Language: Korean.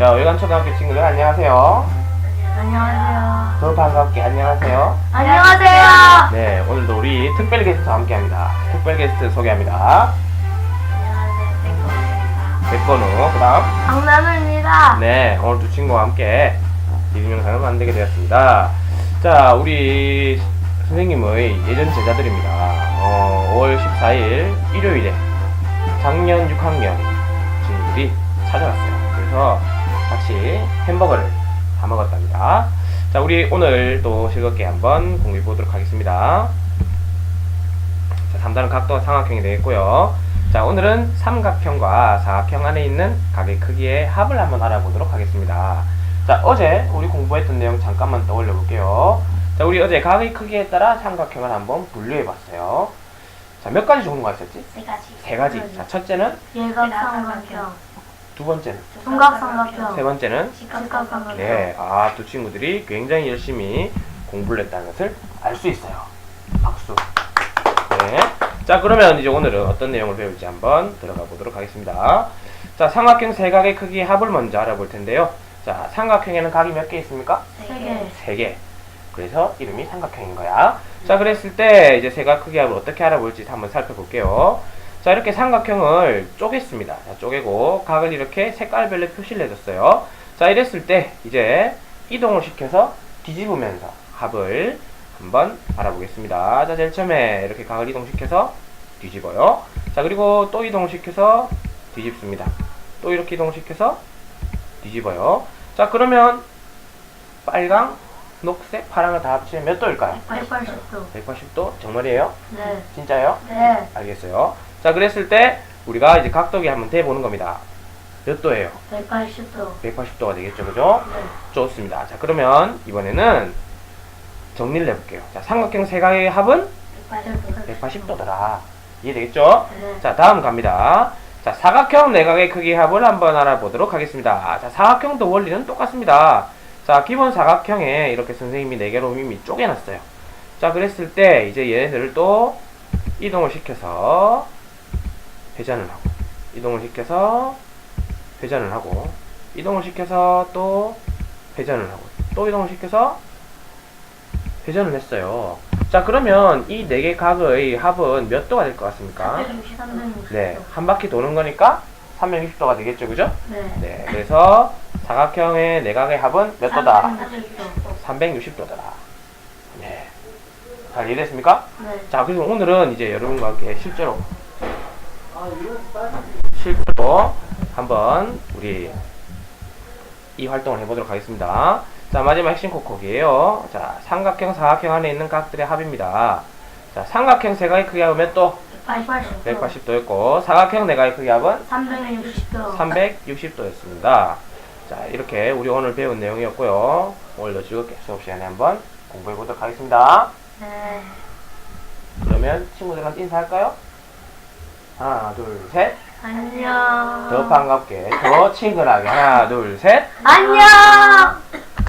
자, 외관초등학교 친구들 안녕하세요. 안녕하세요. 더 반갑게 안녕하세요. 안녕하세요. 네, 오늘도 우리 특별 게스트와 함께합니다. 특별 게스트 소개합니다. 백건우, 그 다음. 강나누입니다. 네, 오늘 두 친구와 함께 이름 영상을 만들게 되었습니다. 자, 우리 선생님의 예전 제자들입니다. 어, 5월 14일 일요일에 작년 6학년 친구들이 찾아왔어요. 그래서 같이 햄버거를 다 먹었답니다. 자, 우리 오늘 또 즐겁게 한번 공부해 보도록 하겠습니다. 자, 3단은 각도와 삼각형이 되겠고요. 자, 오늘은 삼각형과 사각형 안에 있는 각의 크기의 합을 한번 알아보도록 하겠습니다. 자, 어제 우리 공부했던 내용 잠깐만 떠올려 볼게요. 자, 우리 어제 각의 크기에 따라 삼각형을 한번 분류해 봤어요. 자, 몇 가지 종류가 있었지? 세 가지. 세 가지. 자, 첫째는, 예각 삼각형, 두 번째는, 삼각삼각형, 세 번째는, 직각삼각형. 네, 아, 두 친구들이 굉장히 열심히 공부를 했다는 것을 알 수 있어요. 박수. 네. 자, 그러면 이제 오늘은 어떤 내용을 배울지 한번 들어가 보도록 하겠습니다. 자, 삼각형 세 각의 크기의 합을 먼저 알아볼 텐데요. 자, 삼각형에는 각이 몇 개 있습니까? 세 개. 세 개. 그래서 이름이 삼각형인 거야. 자, 그랬을 때 이제 세각 크기 합을 어떻게 알아볼지 한번 살펴볼게요. 자, 이렇게 삼각형을 쪼갰습니다. 자, 쪼개고 각을 이렇게 색깔별로 표시를 해줬어요. 자, 이랬을 때 이제 이동을 시켜서 뒤집으면서 합을 한번 알아보겠습니다. 자, 제일 처음에 이렇게 각을 이동시켜서 뒤집어요. 자, 그리고 또 이동을 시켜서 뒤집습니다. 또 이렇게 이동시켜서 뒤집어요. 자, 그러면 빨강, 녹색, 파랑을 다 합치면 몇 도일까요? 180도. 180도? 정말이에요? 네. 진짜요? 네. 알겠어요. 자, 그랬을 때 우리가 이제 각도기 한번 대보는 겁니다. 몇 도예요? 180도. 180도가 되겠죠, 그죠? 네. 좋습니다. 자, 그러면 이번에는 정리를 해볼게요. 자, 삼각형 세 각의 합은 180도. 180도 더라. 이해되겠죠? 네. 자, 다음 갑니다. 자, 사각형 내각의 크기 합을 한번 알아보도록 하겠습니다. 자, 사각형도 원리는 똑같습니다. 자, 기본 사각형에 이렇게 선생님이 4개로 이미 쪼개놨어요. 자, 그랬을 때 이제 얘네들을 또 이동을 시켜서 회전을 하고, 이동을 시켜서 회전을 하고, 이동을 시켜서 또 회전을 하고, 또 이동을 시켜서 회전을 했어요. 자, 그러면 이 4개 각의 합은 몇 도가 될 것 같습니까? 360, 360도. 네, 한 바퀴 도는 거니까 360도가 되겠죠, 그죠? 네. 네, 그래서 사각형의 내각의 합은 몇 도다? 360도. 360도더라. 네. 잘 이해됐습니까? 네. 자, 그래서 오늘은 이제 여러분과 함께 실제로 실제로 한번 우리 이 활동을 해보도록 하겠습니다. 자, 마지막 핵심 코콕이에요. 자, 삼각형, 사각형 안에 있는 각들의 합입니다. 자, 삼각형 세 각의 크기 몇 도? 180도. 180도였고, 사각형 내각의 크기 합은 360도. 360도였습니다. 자, 이렇게 우리 오늘 배운 내용이었고요. 오늘도 즐겁게 수업 시간에 한번 공부해 보도록 하겠습니다. 네. 그러면 친구들한테 인사할까요? 하나, 둘, 셋. 안녕. 더 반갑게, 더 친근하게. 하나, 둘, 셋. 안녕.